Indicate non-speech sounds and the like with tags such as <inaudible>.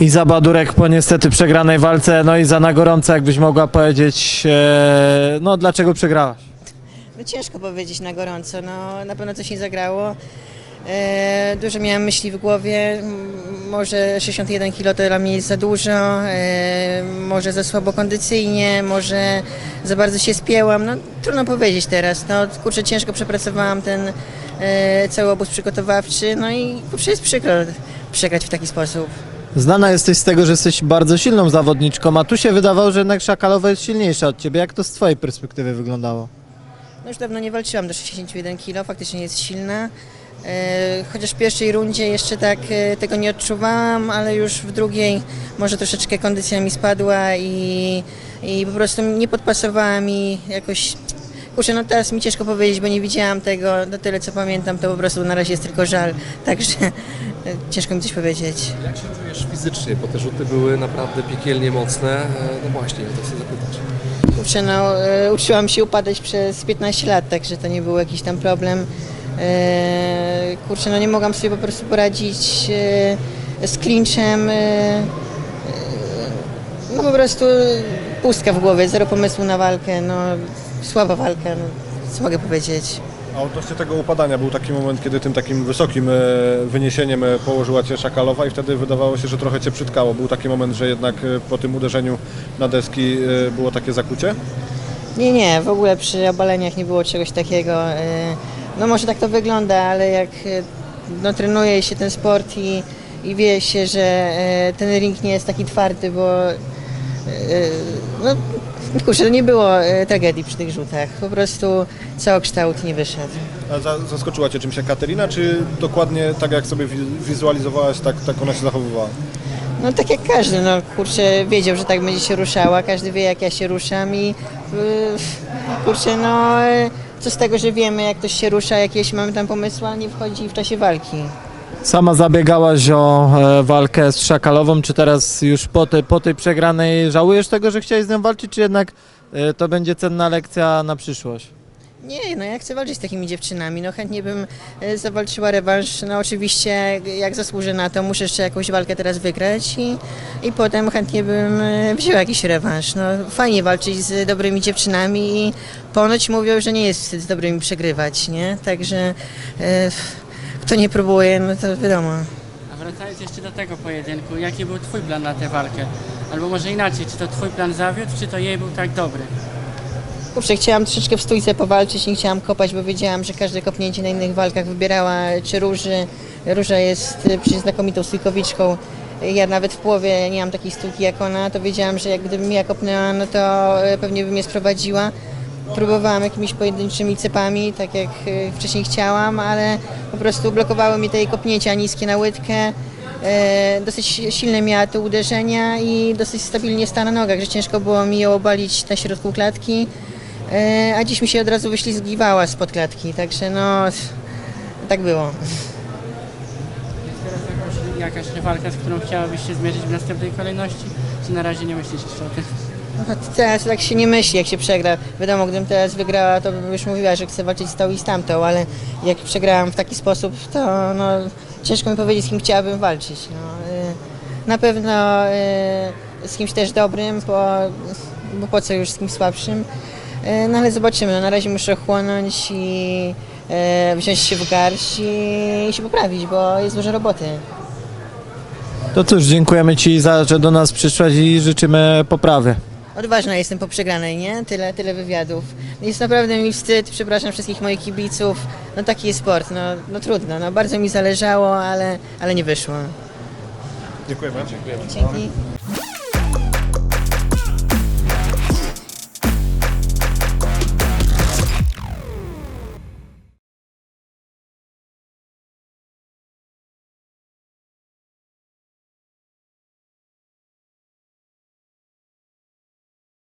Iza Badurek po niestety przegranej walce, no i za na gorąco, jakbyś mogła powiedzieć, e, no dlaczego przegrałaś? No ciężko powiedzieć na gorąco, no na pewno coś nie zagrało. E, dużo miałam myśli w głowie, może 61 kg to dla mnie jest za dużo, e, może za słabo kondycyjnie, może za bardzo się spięłam, no trudno powiedzieć teraz, no kurczę ciężko przepracowałam ten cały obóz przygotowawczy, no i kurczę jest przykro przegrać w taki sposób. Znana jesteś z tego, że jesteś bardzo silną zawodniczką, a tu się wydawało, że jednak Szakalowa jest silniejsza od ciebie. Jak to z twojej perspektywy wyglądało? No już dawno nie walczyłam do 61 kg, faktycznie jest silna. E, Chociaż w pierwszej rundzie jeszcze tak e, tego nie odczuwałam, ale już w drugiej może troszeczkę kondycja mi spadła i, i po prostu nie podpasowała mi jakoś. Kurczę, no teraz mi ciężko powiedzieć, bo nie widziałam tego, na tyle co pamiętam, to po prostu na razie jest tylko żal, także <laughs> ciężko mi coś powiedzieć. Jak się czujesz fizycznie? Bo te rzuty były naprawdę piekielnie mocne. E, No właśnie, o to chcę zapytać. Kurczę, no, e, uczyłam się upadać przez 15 lat, także to nie był jakiś tam problem. E, kurczę, no nie mogłam sobie po prostu poradzić z klinchem. E, no po prostu pustka w głowie, zero pomysłu na walkę, no słaba walka, no, co mogę powiedzieć. A odnośnie tego upadania był taki moment, kiedy tym takim wysokim e, wyniesieniem e, położyła Cię Szakalowa i wtedy wydawało się, że trochę Cię przytkało. Był taki moment, że jednak e, po tym uderzeniu na deski e, było takie zakucie? Nie, nie, w ogóle przy obaleniach nie było czegoś takiego. No może tak to wygląda, ale jak no, trenuje się ten sport i, i wie się, że ten ring nie jest taki twardy, bo no kurczę, to nie było e, tragedii przy tych rzutach. Po prostu całokształt nie wyszedł. A za- zaskoczyła Cię czymś jak Katerina, czy dokładnie tak jak sobie wi- wizualizowałaś, tak, tak ona się zachowywała? No tak jak każdy, no kurczę, wiedział, że tak będzie się ruszała, każdy wie jak ja się ruszam i yy, kurczę, no e, co z tego, że wiemy jak ktoś się rusza, jakieś mamy tam pomysły, a nie wchodzi w czasie walki. Sama zabiegałaś o e, walkę z Szakalową, czy teraz już po, te, po tej przegranej żałujesz tego, że chciałeś z nią walczyć, czy jednak e, to będzie cenna lekcja na przyszłość? Nie, no ja chcę walczyć z takimi dziewczynami, no chętnie bym e, zawalczyła rewanż, no oczywiście jak zasłużę na to, muszę jeszcze jakąś walkę teraz wygrać i, i potem chętnie bym wzięła jakiś rewanż. No fajnie walczyć z dobrymi dziewczynami i ponoć mówią, że nie jest wstyd z dobrymi przegrywać, nie? Także kto nie próbuje, no to wiadomo. A wracając jeszcze do tego pojedynku, jaki był Twój plan na tę walkę? Albo może inaczej, czy to Twój plan zawiódł, czy to jej był tak dobry? Kurczę, chciałam troszeczkę w stójce powalczyć, nie chciałam kopać, bo wiedziałam, że każde kopnięcie na innych walkach wybierała czy Róży. Róża jest y, przecież znakomitą stójkowiczką. Ja nawet w połowie nie mam takiej stójki jak ona, to wiedziałam, że jak gdybym ja kopnęła, no to y, pewnie by mnie sprowadziła. Próbowałam jakimiś pojedynczymi cepami, tak jak y, wcześniej chciałam, ale po prostu blokowały mi te kopnięcia niskie na łydkę. E, Dosyć silne miała te uderzenia i dosyć stabilnie stała na nogach, że ciężko było mi ją obalić na środku klatki. E, a dziś mi się od razu wyślizgiwała spod klatki, także no tak było. Jakaś, rywalka, z którą chciałabyś się zmierzyć w następnej kolejności, czy na razie nie myślisz o tym? No, teraz tak się nie myśli, jak się przegra. Wiadomo, gdybym teraz wygrała, to bym już mówiła, że chcę walczyć z tą i z tamtą, ale jak przegrałam w taki sposób, to no, ciężko mi powiedzieć, z kim chciałabym walczyć. No, y, na pewno y, z kimś też dobrym, bo, bo po co już z kimś słabszym. Y, No ale zobaczymy, no, na razie muszę chłonąć i wziąć się w garść i, i się poprawić, bo jest dużo roboty. To cóż, dziękujemy Ci za, że do nas przyszłaś i życzymy poprawy. Odważna jestem po przegranej, nie? Tyle, tyle wywiadów. Jest naprawdę mi wstyd, przepraszam wszystkich moich kibiców. No taki jest sport, no, no trudno, no bardzo mi zależało, ale, ale nie wyszło. Dziękujemy. Dzięki.